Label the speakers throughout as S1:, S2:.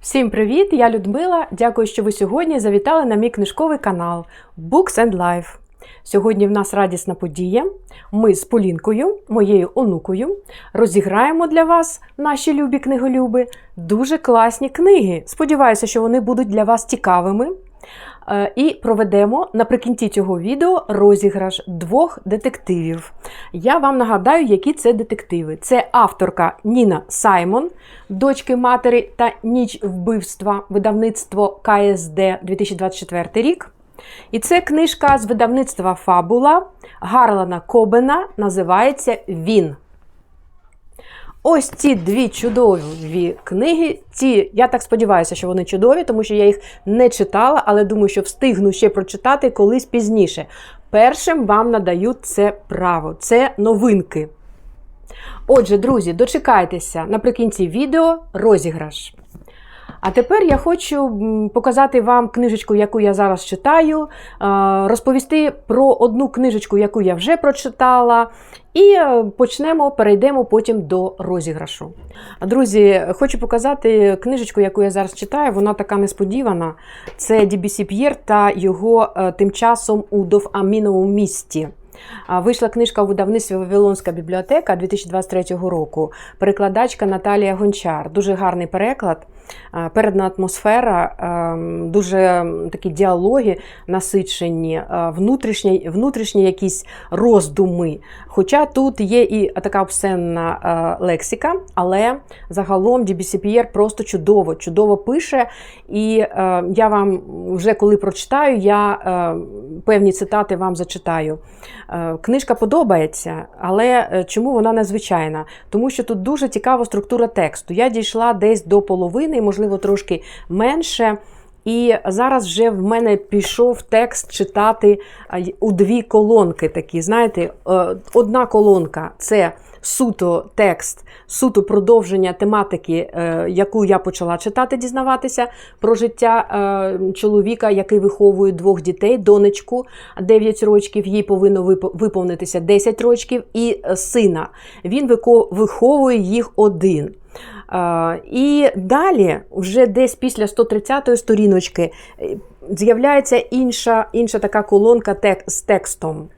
S1: Всім привіт! Я Людмила. Дякую, що ви сьогодні завітали на мій книжковий канал Books and Life. Сьогодні в нас радісна подія. Ми з Полінкою, моєю онукою, розіграємо для вас, наші любі книголюби, дуже класні книги. Сподіваюся, що вони будуть для вас цікавими. Е, І проведемо наприкінці цього відео розіграш двох детективів. Я вам нагадаю, які це детективи. Це авторка Ніна Саймон, дочки матері та ніч вбивства, видавництво КСД 2024 рік. І це книжка з видавництва Фабула Гарлана Кобена, називається Він. Ось ці дві чудові книги. Ці, я так сподіваюся, що вони чудові, тому що я їх не читала, але думаю, що встигну ще прочитати колись пізніше. Першим вам надаю це право, це новинки. Отже, друзі, дочекайтеся наприкінці відео розіграш. А тепер я хочу показати вам книжечку, яку я зараз читаю, е, розповісти про одну книжечку, яку я вже прочитала, і е, почнемо, перейдемо потім до розіграшу. Друзі, хочу показати книжечку, яку я зараз читаю. Вона така несподівана. Це DBC П'єр та його е, тим часом у Доваміновому місті. Вийшла книжка у видавництві Вавилонська бібліотека 2023 року. Перекладачка Наталія Гончар. Дуже гарний переклад, а, передана атмосфера, ем, дуже такі діалоги насичені, внутрішні, внутрішні якісь роздуми. Хоча тут є і така обсенна е, лексика, але загалом DBCPR просто чудово, чудово пише. І е, я вам вже коли прочитаю, я е, певні цитати вам зачитаю. Е, Книжка подобається, але е, чому вона незвичайна? Тому що тут дуже цікава структура тексту. Я дійшла десь до половини, можливо, трошки менше. І зараз вже в мене пішов текст читати у дві колонки такі. Знаєте, е, одна колонка це суто текст, суто продовження тематики, е, яку я почала читати, дізнаватися про життя е, чоловіка, який виховує двох дітей, донечку 9 років, їй повинно виповнитися 10 років, і сина. Він виховує їх один. Е, І далі, вже десь після 130-ї сторіночки, з'являється інша, інша така колонка з текстом.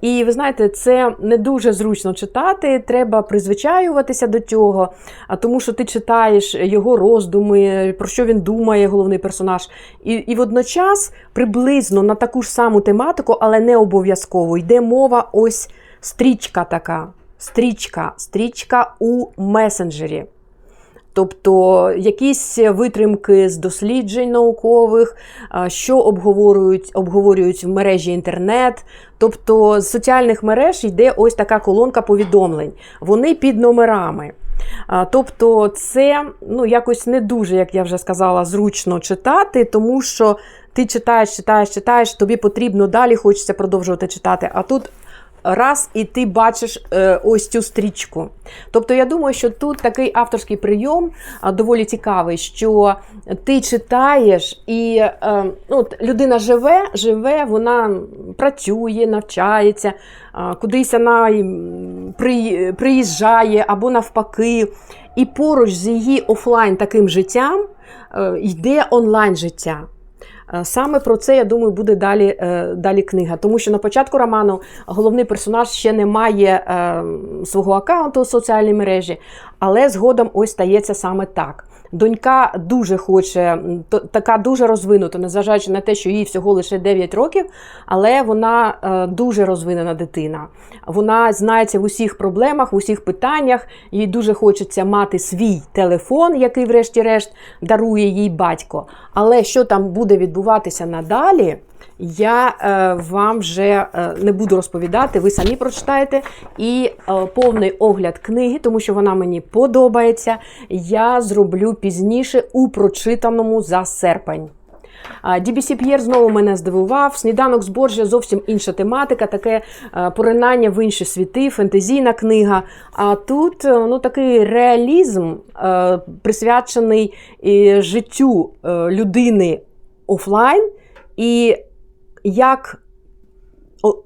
S1: І ви знаєте, це не дуже зручно читати, треба призвичаюватися до цього, а тому що ти читаєш його роздуми, про що він думає, головний персонаж. І, і водночас приблизно на таку ж саму тематику, але не обов'язково, йде мова ось стрічка така. Стрічка, стрічка у месенджері. Тобто якісь витримки з досліджень наукових, що обговорюють, обговорюють в мережі інтернет. Тобто з соціальних мереж йде ось така колонка повідомлень. Вони під номерами. Тобто, це ну, якось не дуже, як я вже сказала, зручно читати, тому що ти читаєш, читаєш, читаєш, тобі потрібно далі, хочеться продовжувати читати. А тут раз і ти бачиш е, ось цю стрічку. Тобто, я думаю, що тут такий авторський прийом доволі цікавий, що ти читаєш, і е, ну, людина живе, живе, вона працює, навчається, кудись вона при- приїжджає або навпаки. І поруч з її офлайн таким життям е, йде онлайн життя. Е, Саме про це, я думаю, буде далі, е, далі книга. Тому що на початку роману головний персонаж ще не має е, свого аккаунту у соціальній мережі, але згодом ось стається саме так. Донька дуже хоче, то- така дуже розвинута, незважаючи на те, що їй всього лише 9 років, але вона е, дуже розвинена дитина. Вона знається в усіх проблемах, в усіх питаннях. Їй дуже хочеться мати свій телефон, який, врешті-решт, дарує їй батько. Але що там буде відбуватися надалі? Я е, вам вже е, не буду розповідати, ви самі прочитаєте. І е, повний огляд книги, тому що вона мені подобається, я зроблю пізніше у прочитаному за серпень. DBC П'єр знову мене здивував. Сніданок з Боржя зовсім інша тематика, таке поринання в інші світи, фентезійна книга. А тут ну, такий реалізм, присвячений життю людини офлайн, і як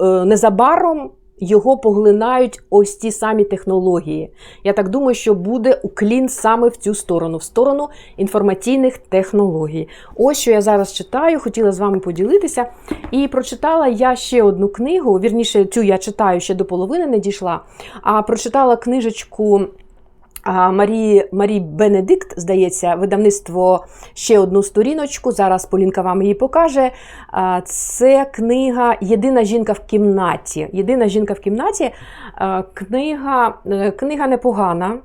S1: е, незабаром його поглинають ось ті самі технології. Я так думаю, що буде уклін саме в цю сторону, в сторону інформаційних технологій. Ось що я зараз читаю, хотіла з вами поділитися. І прочитала я ще одну книгу. Вірніше, цю я читаю ще до половини не дійшла. А прочитала книжечку. Марії Марії Бенедикт, здається, видавництво ще одну сторіночку. Зараз Полінка вам її покаже. Це книга Єдина жінка в кімнаті. Єдина жінка в кімнаті. Книга, е, книга непогана.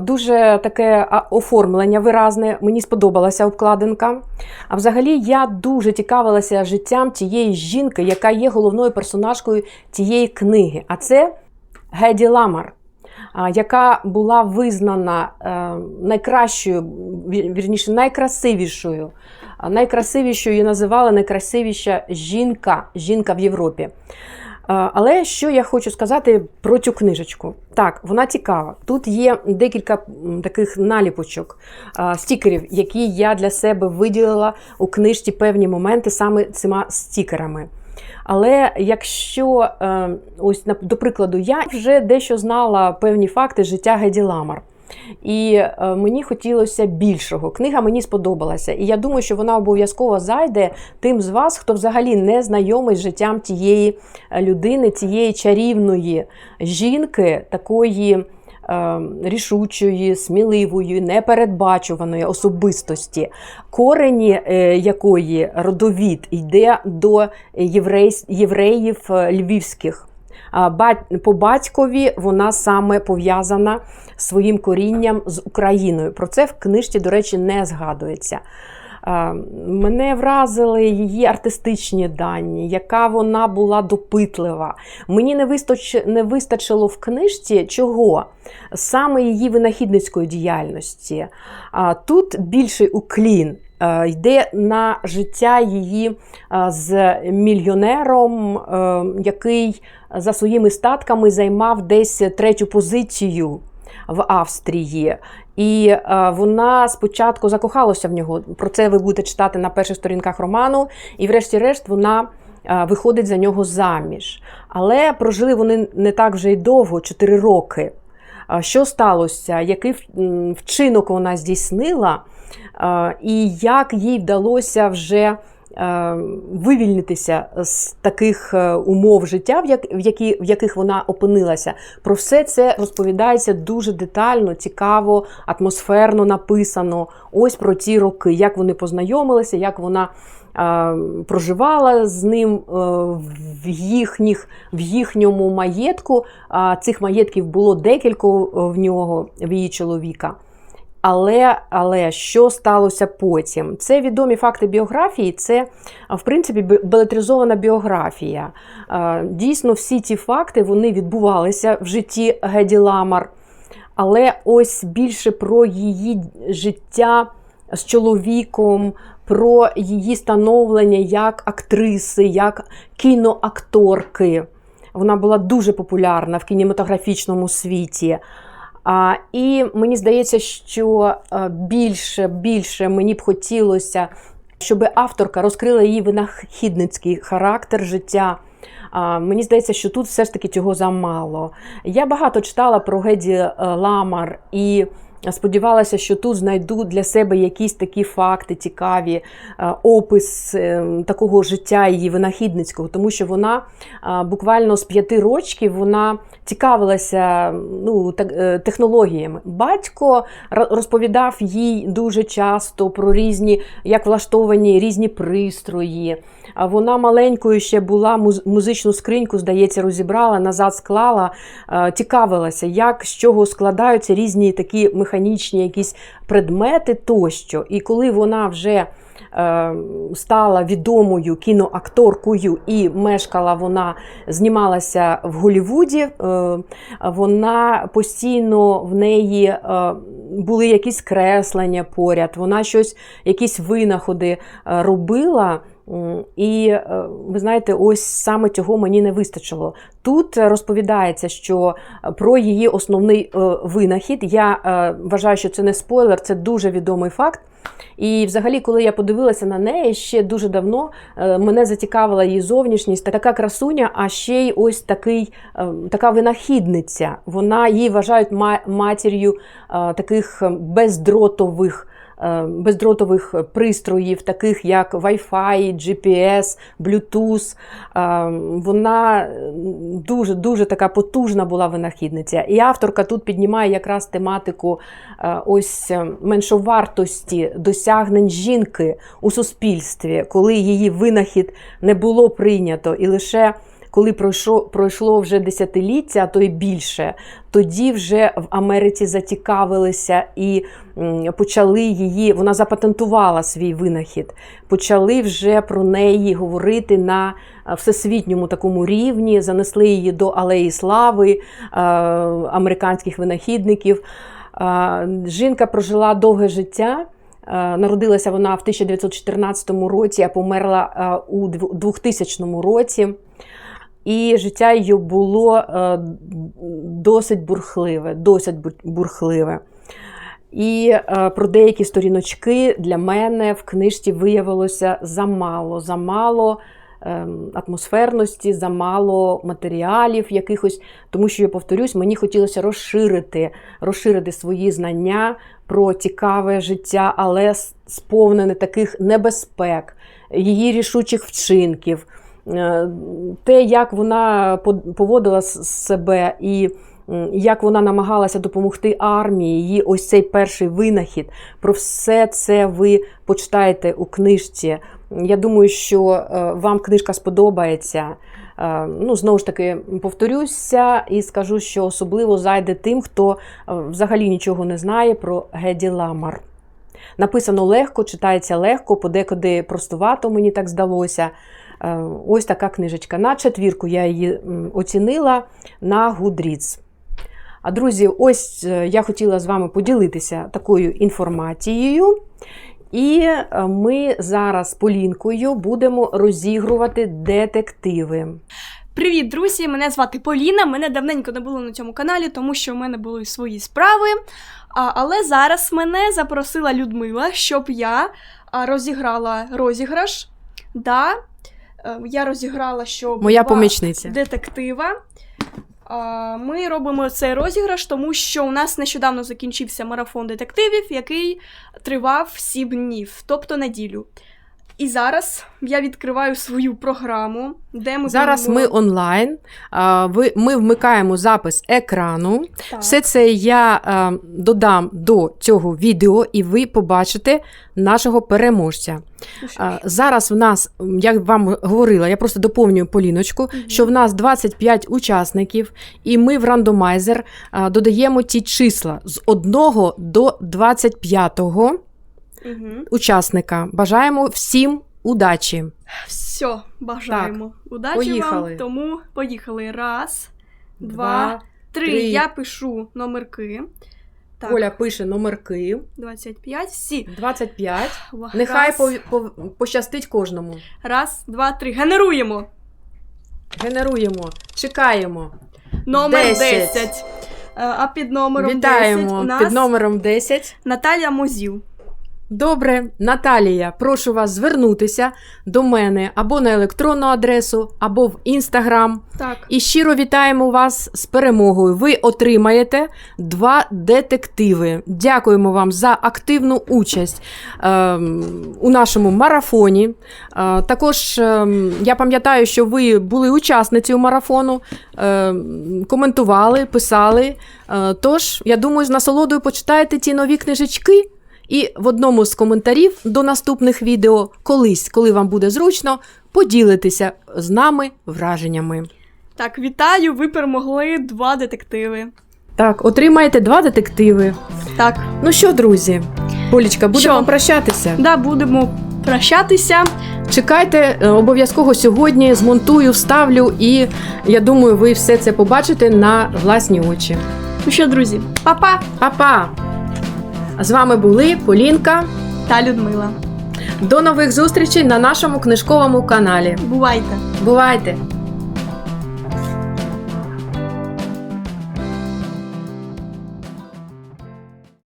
S1: Дуже таке оформлення виразне. Мені сподобалася обкладинка. А взагалі я дуже цікавилася життям тієї жінки, яка є головною персонажкою тієї книги. А це Геді Ламар яка була визнана е, найкращою, вірніше, найкрасивішою. Найкрасивішою її називали найкрасивіша жінка, жінка в Європі. Е, Але що я хочу сказати про цю книжечку? Так, вона цікава. Тут є декілька таких наліпочок, е, стікерів, які я для себе виділила у книжці певні моменти саме цими стікерами. Але якщо е, ось до прикладу, я вже дещо знала певні факти життя Геді Ламар. І е, мені хотілося більшого. Книга мені сподобалася. І я думаю, що вона обов'язково зайде тим з вас, хто взагалі не знайомий з життям тієї е, людини, цієї чарівної жінки, такої рішучої, сміливої, непередбачуваної особистості, корені е, якої родовід йде до євреїв е, львівських. По батькові вона саме пов'язана своїм корінням з Україною. Про це в книжці, до речі, не згадується. Мене вразили її артистичні дані, яка вона була допитлива. Мені не вистач- не вистачило в книжці чого? Саме її винахідницької діяльності. Тут більший уклін е, йде на життя її е, з мільйонером, е, який за своїми статками займав десь третю позицію в Австрії. І е, вона спочатку закохалася в нього. Про це ви будете читати на перших сторінках роману. І, врешті-решт, вона е, виходить за нього заміж. Але прожили вони не так вже й довго 4 роки. А Що сталося? Який вчинок вона здійснила, е, і як їй вдалося вже е, вивільнитися з таких е, умов життя, в як- в які- в яких вона опинилася. Про все це розповідається дуже детально, цікаво, атмосферно написано. Ось про ті роки, як вони познайомилися, як вона. е, Проживала з ним е, в, їхніх, в їхньому маєтку. Цих маєтків було декілька е, в нього, в її чоловіка. Але, але що сталося потім? Це відомі факти біографії, це, в принципі, белетризована біографія. Е, Дійсно, всі ці факти вони відбувалися в житті Геді Ламар. Але ось більше про її життя з чоловіком, про її становлення як актриси, як кіноакторки. Вона була дуже популярна в кінематографічному світі. А, і мені здається, що е, більше, більше мені б хотілося, щоб авторка розкрила її винахідницький характер життя. А, Мені здається, що тут все ж таки цього замало. Я багато читала про Геді е, Ламар і сподівалася, що тут знайду для себе якісь такі факти цікаві, е, опис е, такого життя її винахідницького, тому що вона е, буквально з п'яти років вона цікавилася ну, технологіями. Батько розповідав їй дуже часто про різні, як влаштовані різні пристрої. Вона маленькою ще була, муз- музичну скриньку, здається, розібрала, назад склала, е, цікавилася, як з чого складаються різні такі механічні якісь предмети тощо. І коли вона вже е, стала відомою кіноакторкою і мешкала вона, знімалася в Голлівуді, е, вона постійно в неї були якісь креслення поряд, вона щось, якісь винаходи робила. І е, ви знаєте, ось саме цього мені не вистачило. Тут розповідається, що е, про її основний е, винахід. Я вважаю, що це не спойлер, це дуже відомий факт. І взагалі, коли я подивилася на неї ще дуже давно, мене зацікавила її зовнішність, така красуня, а ще й ось такий, така винахідниця. Вона її вважають матір'ю таких е, бездротових. Е, Бездротових пристроїв, таких як Wi-Fi, GPS, Bluetooth. Е, Вона дуже дуже така потужна була винахідниця. І авторка тут піднімає якраз тематику е, ось меншовартості досягнень жінки у суспільстві, коли її винахід не було прийнято, і лише коли пройшло, пройшло вже десятиліття, а то й більше, тоді вже в Америці зацікавилися і почали її, вона запатентувала свій винахід, почали вже про неї говорити на е, всесвітньому такому рівні, занесли її до алеї слави е, американських винахідників. Е, Жінка прожила довге життя. Народилася вона в 1914 році, а померла у дв- 2000 році. І життя її було е, досить бурхливе, досить бур- бурхливе. І е, про деякі сторіночки для мене в книжці виявилося замало, замало ем, атмосферності, замало матеріалів якихось, тому що я повторюсь, мені хотілося розширити, розширити свої знання про цікаве життя, але сповнене таких небезпек, її рішучих вчинків. Е, Те, як вона поводила себе і як вона намагалася допомогти армії, її ось цей перший винахід. Про все це ви почитаєте у книжці. Я думаю, що е, вам книжка сподобається. Е, Ну, знову ж таки, повторюся і скажу, що особливо зайде тим, хто взагалі нічого не знає про Геді Ламар. Написано легко, читається легко, подекуди простувато, мені так здалося. Е, Ось така книжечка. На четвірку я її оцінила на Goodreads. А друзі, ось е, я хотіла з вами поділитися такою інформацією. І е, ми зараз Полінкою будемо розігрувати детективи.
S2: Привіт, друзі! Мене звати Поліна. Мене давненько не було на цьому каналі, тому що в мене були свої справи. Але зараз мене запросила Людмила, щоб я розіграла розіграш. Да, я розіграла, що
S1: Моя помічниця.
S2: детектива. Ми робимо цей розіграш, тому що у нас нещодавно закінчився марафон детективів, який тривав 7 днів, тобто неділю. І зараз я відкриваю свою програму, де ми
S1: Зараз ми онлайн. ви- Ми вмикаємо запис екрану.
S2: Так.
S1: Все це я е, додам до цього відео, і ви побачите нашого переможця. Зараз в нас, як вам говорила, я просто доповнюю Поліночку,
S2: Мгм.
S1: що в нас 25 учасників, і ми в рандомайзер додаємо ті числа з 1 до 25 Учасника. Бажаємо всім удачі.
S2: Все, бажаємо. Удачі
S1: поїхали.
S2: вам. Тому поїхали. Раз, два,
S1: Два,
S2: три.
S1: три.
S2: Я пишу номерки. Так,
S1: Оля пише номерки
S2: 25. Всі.
S1: 25.
S2: Ва-
S1: Нехай по, по, пощастить кожному.
S2: раз, два, три. Генеруємо.
S1: Генеруємо, чекаємо.
S2: Номер 10.
S1: Десять.
S2: Е, А під номером 10 у нас
S1: під номером 10.
S2: Наталя Мозіл.
S1: Добре, Наталія, прошу вас звернутися до мене або на електронну адресу, або в інстаграм.
S2: Так.
S1: І щиро вітаємо вас з перемогою. Ви отримаєте два детективи. Дякуємо вам за активну участь ем, у нашому марафоні. Е, також ем, я пам'ятаю, що ви були учасницею марафону, ем, коментували, писали. Е, тож, я думаю, з насолодою почитаєте ті нові книжечки. І в одному з коментарів до наступних відео, колись, коли вам буде зручно, поділитеся з нами враженнями.
S2: Так, вітаю, ви перемогли два детективи.
S1: Так, отримаєте два детективи.
S2: Так,
S1: Ну що, друзі, Полічка, будемо
S2: Що?
S1: прощатися.
S2: да, будемо прощатися.
S1: Чекайте, е, обов'язково сьогодні змонтую, вставлю, і я думаю, ви все це побачите на власні очі.
S2: Ну що, друзі, па-па
S1: Па-па! З вами були Полінка.
S2: та Людмила.
S1: До нових зустрічей на нашому книжковому каналі.
S2: Бувайте!
S1: Бувайте!